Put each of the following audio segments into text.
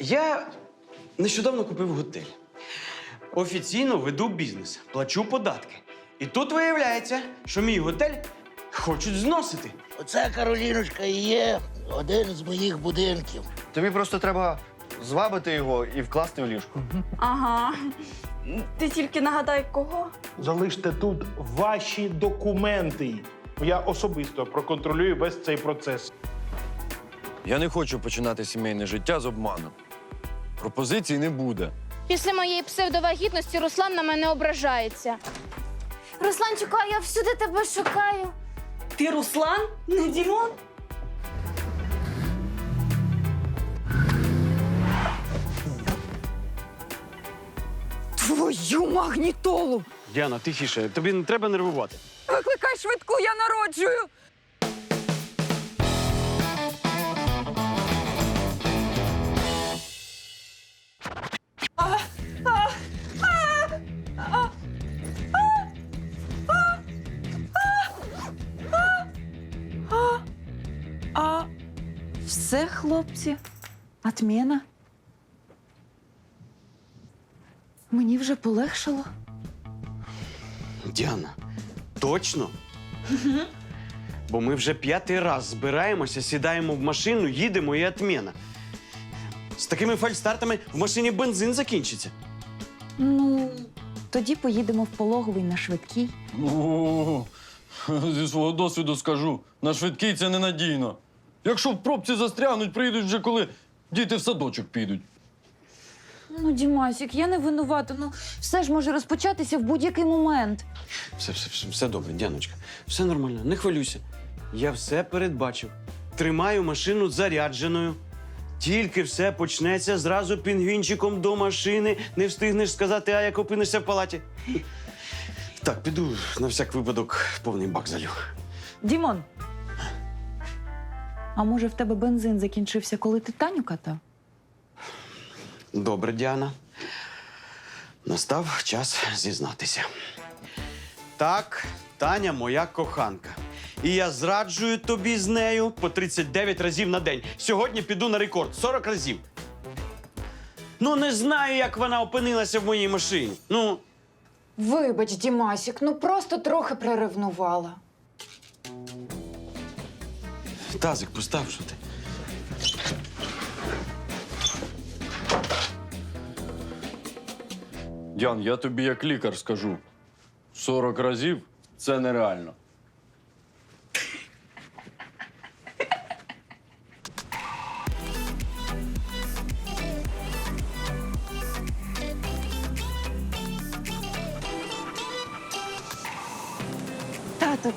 Я нещодавно купив готель. Офіційно веду бізнес, плачу податки. І тут виявляється, що мій готель хочуть зносити. Оце, Кароліночка, і є один з моїх будинків. Тобі просто треба звабити його і вкласти в ліжко. Ага. Ти тільки нагадай кого? Залиште тут ваші документи. Я особисто проконтролюю весь цей процес. Я не хочу починати сімейне життя з обманом. Пропозицій не буде. Після моєї псевдовагітності Руслан на мене ображається. Русланчику, а я всюди тебе шукаю. Ти Руслан, не Дімон? Твою магнітолу! Діана, тихіше, тобі не треба нервувати. Викликай швидку, я народжую. Все, хлопці, отмена. Мені вже полегшало. Діана, точно? Бо ми вже п'ятий раз збираємося, сідаємо в машину, їдемо і отмена. З такими фальстартами в машині бензин закінчиться. Ну, тоді поїдемо в пологовий на швидкій. О, зі свого досвіду скажу, на швидкий це ненадійно. Якщо в пробці застрягнуть, приїдуть вже коли діти в садочок підуть. Ну, Дімасік, я не винувата. Ну, все ж може розпочатися в будь-який момент. Все, все, все, все добре, Діаночка. Все нормально, не хвилюйся. Я все передбачив. Тримаю машину зарядженою. Тільки все почнеться зразу пінгвінчиком до машини. Не встигнеш сказати, а як опинишся в палаті. Так, піду на всяк випадок повний бак залю. Дімон. А може, в тебе бензин закінчився, коли ти Таню катав? Добре, Діана. Настав час зізнатися. Так, Таня моя коханка. І я зраджую тобі з нею по 39 разів на день. Сьогодні піду на рекорд 40 разів. Ну, не знаю, як вона опинилася в моїй машині. Ну, Вибач, Дімасік, ну просто трохи приревнувала. Тазик постав, що ти. Дян, я тобі як лікар скажу: 40 разів це нереально.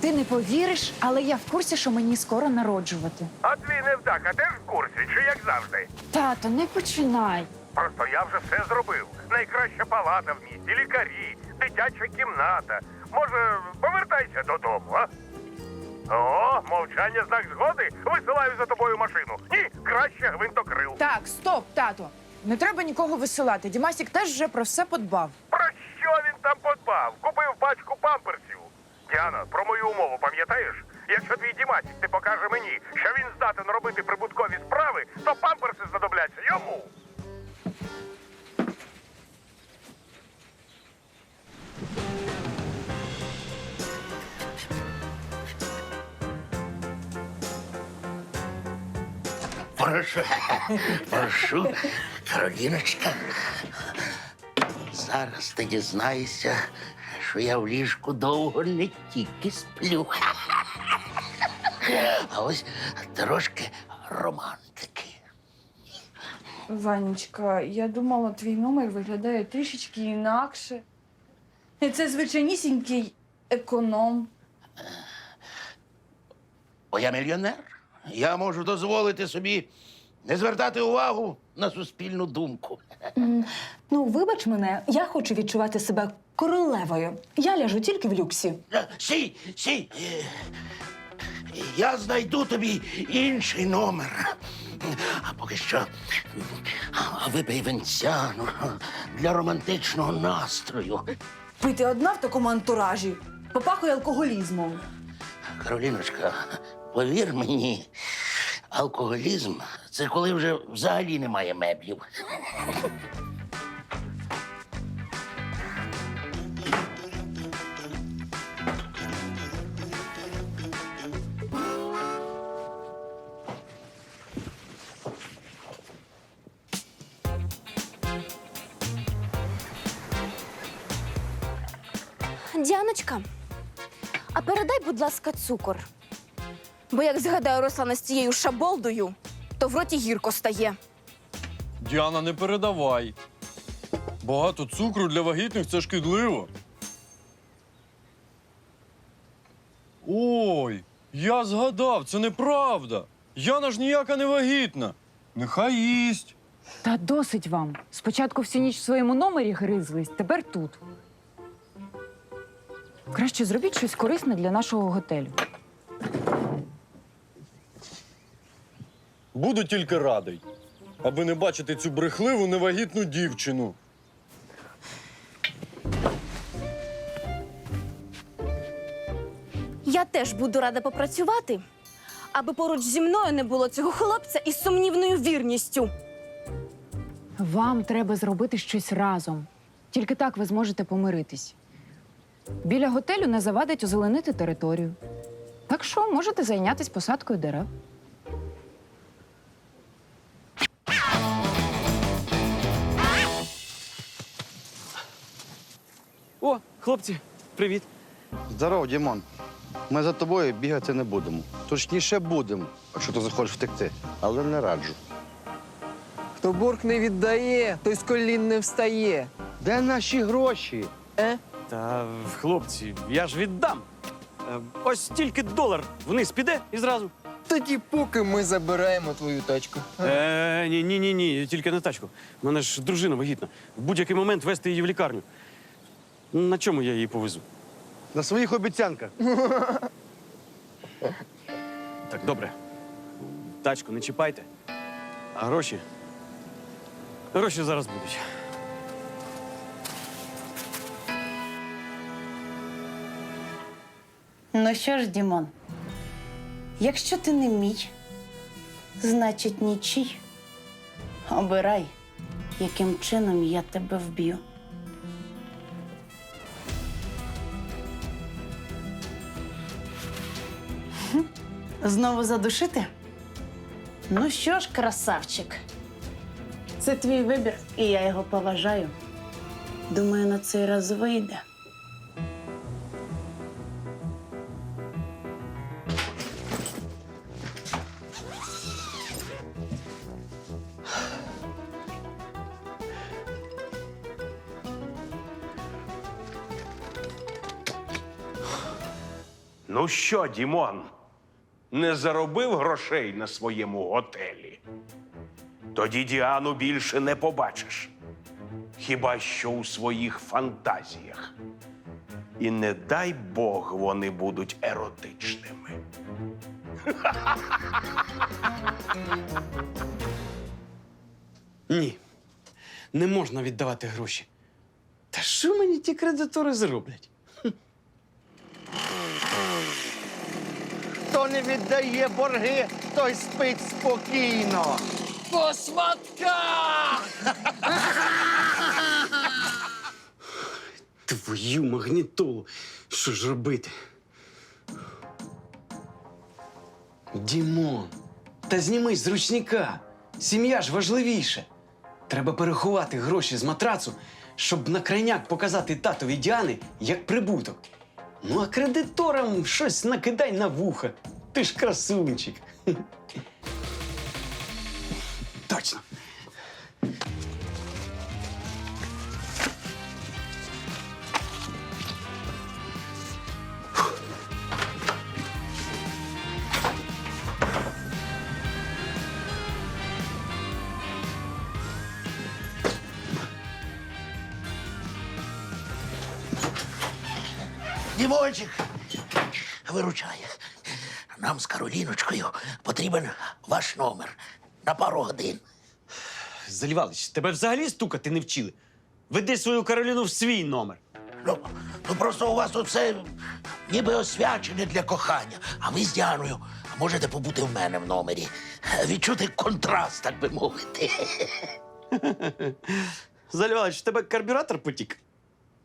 Ти не повіриш, але я в курсі, що мені скоро народжувати. А твій невдаха теж в курсі, чи як завжди? Тато, не починай. Просто я вже все зробив. Найкраща палата в місті, лікарі, дитяча кімната. Може, повертайся додому, а? О, мовчання знак згоди. Висилаю за тобою машину. Ні, краще гвинтокрил. Так, стоп, тато. Не треба нікого висилати. Дімасік теж вже про все подбав. Про що він там подбав? Купив пачку памперсів. Діана, про мою умову пам'ятаєш? Якщо твій Дімасік не покаже мені, що він здатен робити прибуткові справи, то памперси знадобляться йому. Прошу, прошу, Кароліночка. Зараз ти дізнаєшся, що я в ліжку довго не тільки сплю. А ось трошки романтики. Ванечка, я думала, твій номер виглядає трішечки інакше. Це звичайнісінький економ. Бо я мільйонер. Я можу дозволити собі не звертати увагу на суспільну думку. Ну, вибач мене, я хочу відчувати себе королевою. Я ляжу тільки в люксі. Е, Сій, сій. Е, Я знайду тобі інший номер. А поки що випий венця для романтичного настрою. Пити одна в такому антуражі попахує алкоголізмом. Кароліночка, повір мені, Алкоголізм це коли вже взагалі немає меблів. Діаночка, а передай, будь ласка, цукор. Бо як згадаю Руслана з цією шаболдою, то в роті гірко стає. Діана, не передавай. Багато цукру для вагітних це шкідливо. Ой, я згадав, це неправда. Яна ж ніяка не вагітна. Нехай їсть. Та досить вам. Спочатку всю ніч в своєму номері гризлись, тепер тут. Краще зробіть щось корисне для нашого готелю. Буду тільки радий, аби не бачити цю брехливу невагітну дівчину. Я теж буду рада попрацювати, аби поруч зі мною не було цього хлопця із сумнівною вірністю. Вам треба зробити щось разом. Тільки так ви зможете помиритись. Біля готелю не завадить озеленити територію. Так що можете зайнятися посадкою дерев. Хлопці, привіт. Здоров, Дімон. Ми за тобою бігати не будемо. Точніше будемо, якщо ти захочеш втекти, але не раджу. Хто борг не віддає, той з колін не встає. Де наші гроші? Та хлопці, я ж віддам. Е, Ось тільки долар вниз піде і зразу. Тоді поки ми забираємо твою тачку. Е, ні, ні, ні, ні, тільки на тачку. У мене ж дружина вагітна. В будь-який момент вести її в лікарню. На чому я її повезу? На своїх обіцянках. Так, добре. Тачку не чіпайте. А гроші? Гроші зараз будуть. Ну що ж, Дімон, якщо ти не мій, значить нічий. Обирай, яким чином я тебе вб'ю. Хм, Знову задушити? Ну що ж, красавчик, це твій вибір, і я його поважаю. Думаю, на цей раз вийде. Ну що, Дімон, не заробив грошей на своєму готелі? Тоді Діану більше не побачиш. Хіба що у своїх фантазіях. І не дай Бог вони будуть еротичними. Ні. Не можна віддавати гроші. Та що мені ті кредитори зроблять? Хто не віддає борги, той спить спокійно. Твою магнітолу. Що ж робити? Дімон, та знімись з ручника. Сім'я ж важливіше. Треба переховати гроші з матрацу, щоб на крайняк показати татові Діани як прибуток. Ну, а кредиторам щось накидай на вуха. Ти ж красунчик. Виручай. Нам з Кароліночкою потрібен ваш номер на пару годин. Залівалич, тебе взагалі стукати не вчили. Веди свою Кароліну в свій номер. Ну, ну просто у вас тут все ніби освячене для кохання, а ви з Діаною можете побути в мене в номері. Відчути контраст, так би мовити. Залівалич, в тебе карбюратор потік?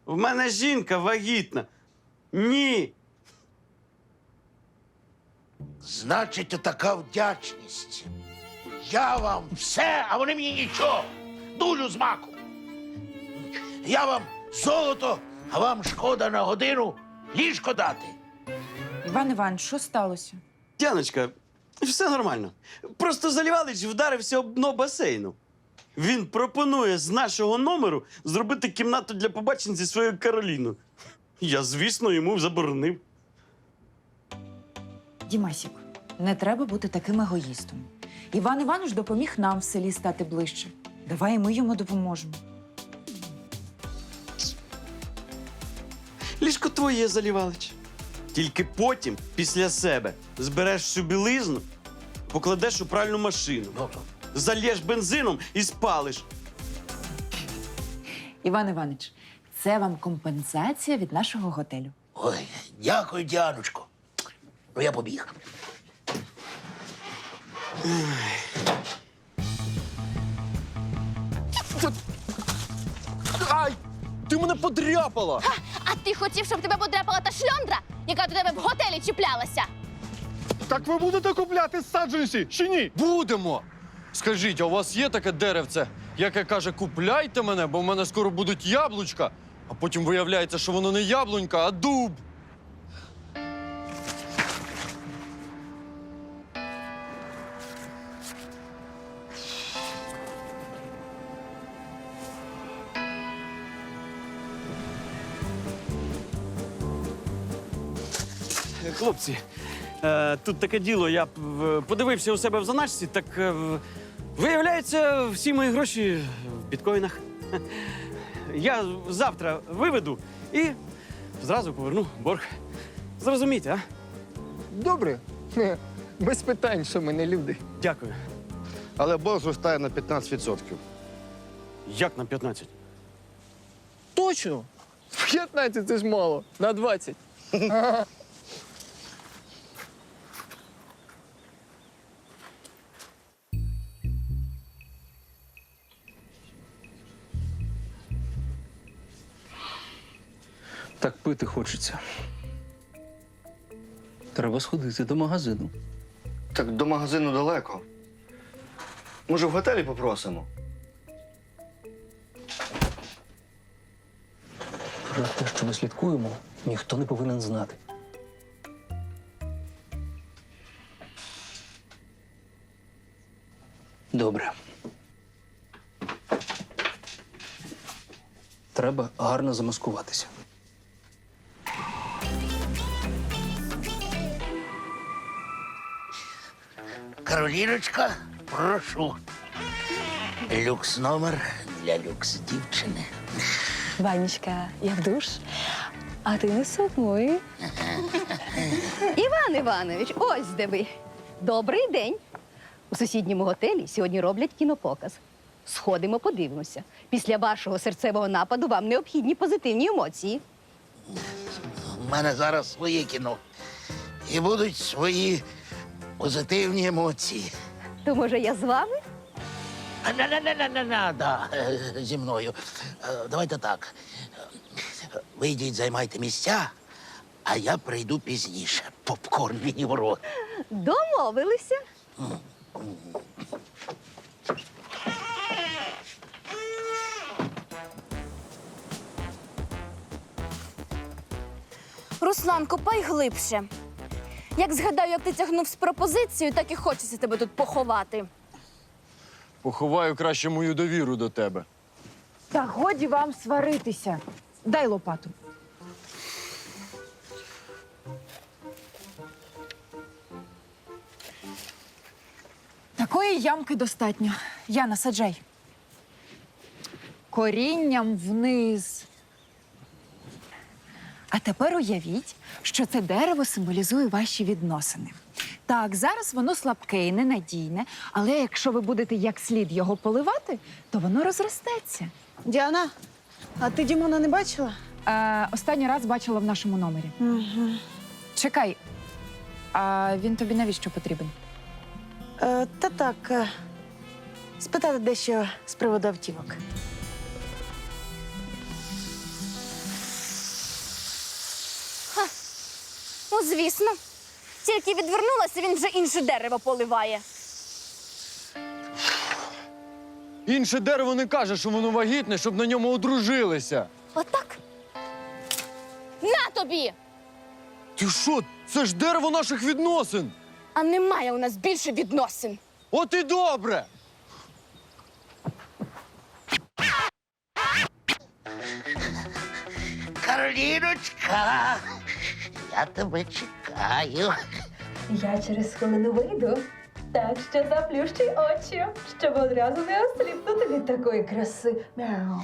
В мене жінка вагітна. Ні. Значить, отака вдячність. Я вам все, а вони мені нічого. Дулю з маку. Я вам золото, а вам шкода на годину ліжко дати. Іван Іванович, що сталося? Дяночка, все нормально. Просто Залівалич вдарився об дно басейну. Він пропонує з нашого номеру зробити кімнату для побачень зі своєю Кароліною. Я, звісно, йому заборонив. Дімасік, не треба бути таким егоїстом. Іван Іванович допоміг нам в селі стати ближче. Давай і ми йому допоможемо. Ліжко твоє, Залівалич. Тільки потім, після себе, збереш всю білизну, покладеш у пральну машину, Ну, то зальєш бензином і спалиш. Іван Іванович, це вам компенсація від нашого готелю. Ой, дякую, Діаночко. Ну, я побіг. Ай! Ти мене подряпала! А ти хотів, щоб тебе подряпала та шльондра, яка до тебе в готелі чіплялася? Так ви будете купляти саджанці чи ні? Будемо! Скажіть, а у вас є таке деревце, яке каже, купляйте мене, бо в мене скоро будуть яблучка, а потім виявляється, що воно не яблунька, а дуб. Хлопці, е, тут таке діло. Я е, подивився у себе в заначці, так е, в- виявляється, всі мої гроші в біткоїнах. Я завтра виведу і зразу поверну борг. Зрозумійте, а? Добре. Хе, Без питань, що ми не люди. Дякую. Але борг зростає на 15%. Як на 15? Точно! 15 це ж мало. На 20. Так пити хочеться. Треба сходити до магазину. Так до магазину далеко. Може, в готелі попросимо? Про те, що ми слідкуємо, ніхто не повинен знати. Добре. Треба гарно замаскуватися. Кароліночка, прошу. Люкс номер для люкс дівчини. Ванечка, я в душ, а ти не сумуй. Іван Іванович, ось де ви. Добрий день. У сусідньому готелі сьогодні роблять кінопоказ. Сходимо, подивимося. Після вашого серцевого нападу вам необхідні позитивні емоції. У мене зараз своє кіно. І будуть свої позитивні емоції. То може я з вами? На на на на на да, е, зі мною. Е, Давайте так. Вийдіть, займайте місця, а я прийду пізніше. Попкорн мені в рот. Домовилися. Руслан, копай глибше. Як згадаю, як ти тягнув з пропозицією, так і хочеться тебе тут поховати. Поховаю краще мою довіру до тебе. Та годі вам сваритися. Дай лопату. Такої ямки достатньо. Яна, саджай. Корінням вниз. А тепер уявіть, що це дерево символізує ваші відносини. Так, зараз воно слабке і ненадійне, але якщо ви будете як слід його поливати, то воно розростеться. Діана, а ти Дімона не бачила? Е, останній раз бачила в нашому номері. Угу. Чекай. А він тобі навіщо потрібен? Е, та так, е, спитати дещо з приводу автівок. Ну, звісно. Тільки відвернулася, він вже інше дерево поливає. Інше дерево не каже, що воно вагітне, щоб на ньому одружилися. Отак. На тобі! Ти що? Це ж дерево наших відносин. А немає у нас більше відносин. От і добре. Кароліночка, я тебе чекаю. Я через хвилину вийду. Так що заплющуй очі, щоб одразу не осліпнути від такої краси. Мяу.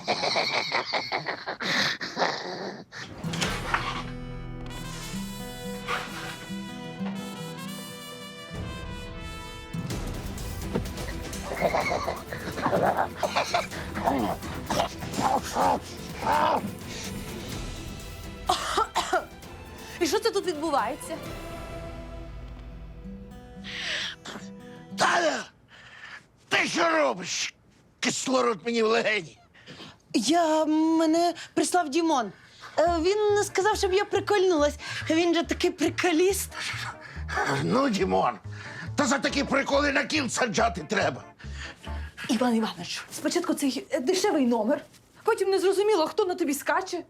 І що це тут відбувається? Таня! Ти що робиш? Кислород мені в легені. Я мене прислав Дімон. Е, Він сказав, щоб я прикольнулась. Він же такий приколіст. Ну, Дімон, та за такі приколи на кіл саджати треба. Іван Іванович, спочатку цей е, дешевий номер, потім не зрозуміло, хто на тобі скаче.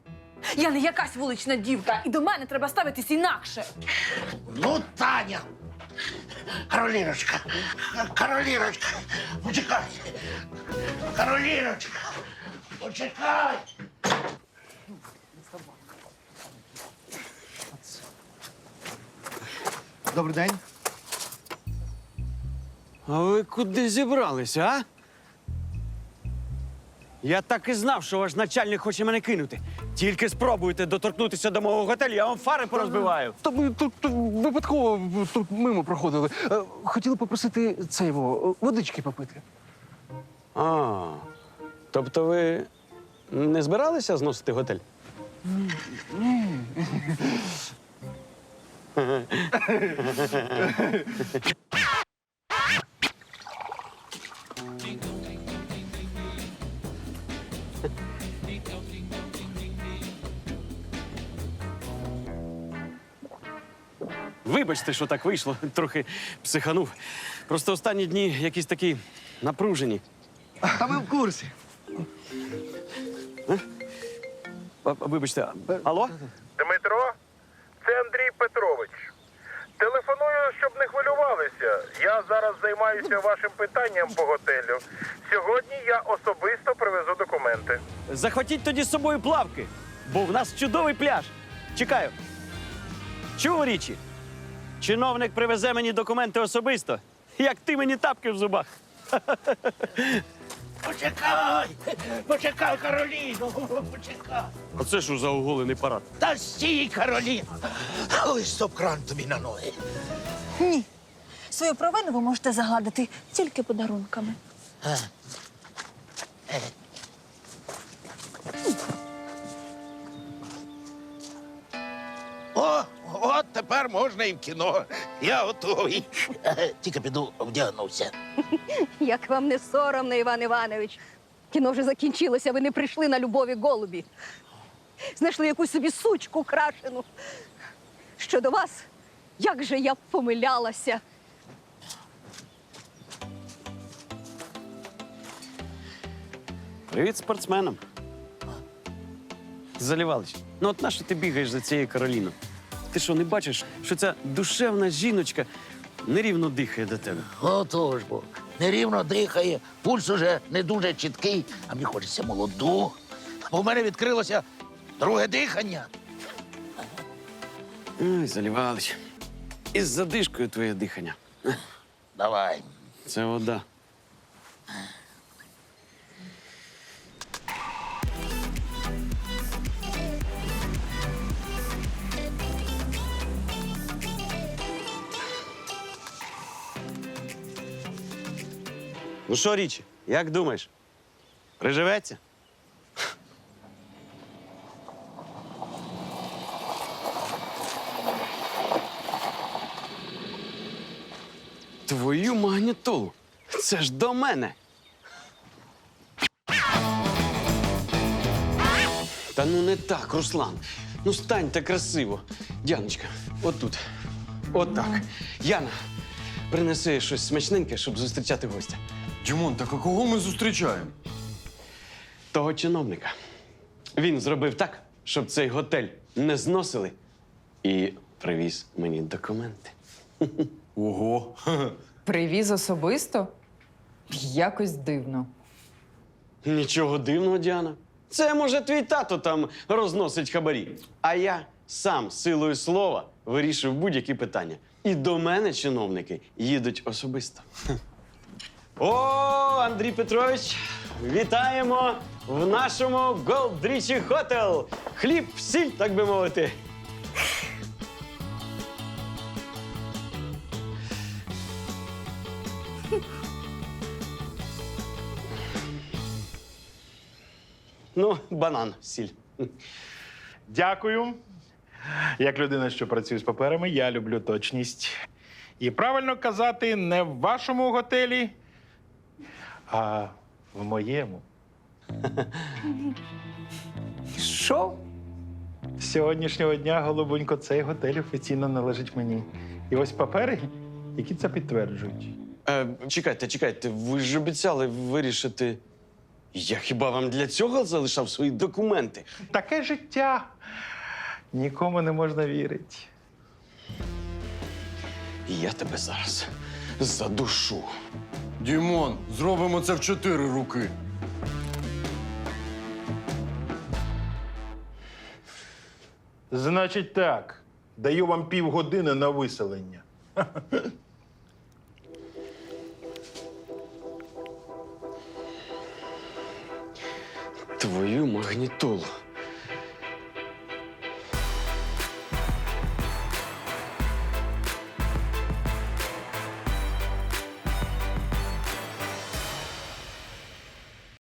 Я не якась вулична дівка, і до мене треба ставитись інакше. Ну, Таня. Кароліночка, Кароліночка, почекай. Кароліночка, почекай. Добрий день. А ви куди зібралися, а? Я так і знав, що ваш начальник хоче мене кинути. Тільки спробуйте доторкнутися до мого готелю, я вам фари порозбиваю. Та ми тут тут випадково тут мимо проходили. Е, Хотіли попросити це його водички попити. А, тобто ви не збиралися зносити готель? Вибачте, що так вийшло, трохи психанув. Просто останні дні якісь такі напружені. Та ми в курсі. А, Вибачте, а- алло? Дмитро, це Андрій Петрович. Телефоную, щоб не хвилювалися. Я зараз займаюся вашим питанням по готелю. Сьогодні я особисто привезу документи. Захватіть тоді з собою плавки, бо в нас чудовий пляж. Чекаю. Чув річі? Чиновник привезе мені документи особисто, як ти мені тапки в зубах. Почекай, почекай, Кароліно, почекай. А це що за оголений парад? Та стій, Кароліно. Ой, стоп-кран тобі на ноги. Ні. Свою провину ви можете загладити тільки подарунками. О, от тепер можна і в кіно. Я готовий. Тільки піду вдягнувся. Як вам не соромно, Іван Іванович. Кіно вже закінчилося, ви не прийшли на любові голубі. Знайшли якусь собі сучку крашену. Щодо вас, як же я помилялася. Привіт спортсменам. Залівалич, ну от нащо ти бігаєш за цією Кароліною? Ти що, не бачиш, що ця душевна жіночка нерівно дихає до тебе? Отож бо. Нерівно дихає, пульс уже не дуже чіткий, а мені хочеться молоду. Бо в мене відкрилося друге дихання. Ой, Залівалич. Із задишкою твоє дихання. Давай. Це вода. Ну що, Річі, як думаєш? Приживеться? Твою магнітолу. Це ж до мене. Та ну не так, Руслан. Ну станьте красиво. Дяночка, отут. Отак. Яна, принеси щось смачненьке, щоб зустрічати гостя. Дімон, так а кого ми зустрічаємо? Того чиновника. Він зробив так, щоб цей готель не зносили і привіз мені документи. Ого. Привіз особисто? Якось дивно. Нічого дивного, Діана. Це, може, твій тато там розносить хабарі. А я сам силою слова вирішив будь-які питання. І до мене чиновники їдуть особисто. О, Андрій Петрович, вітаємо в нашому Голдрічі Хотел. Хліб, сіль, так би мовити. Ну, банан, сіль. Дякую. Як людина, що працює з паперами, я люблю точність. І правильно казати не в вашому готелі, а в моєму. Що? З сьогоднішнього дня, голубонько, цей готель офіційно належить мені. І ось папери, які це підтверджують. Е, чекайте, чекайте, ви ж обіцяли вирішити. Я хіба вам для цього залишав свої документи? Таке життя. Нікому не можна вірити. Я тебе зараз задушу. Дімон, зробимо це в чотири руки. Значить так, даю вам півгодини на виселення. Твою магнітолу.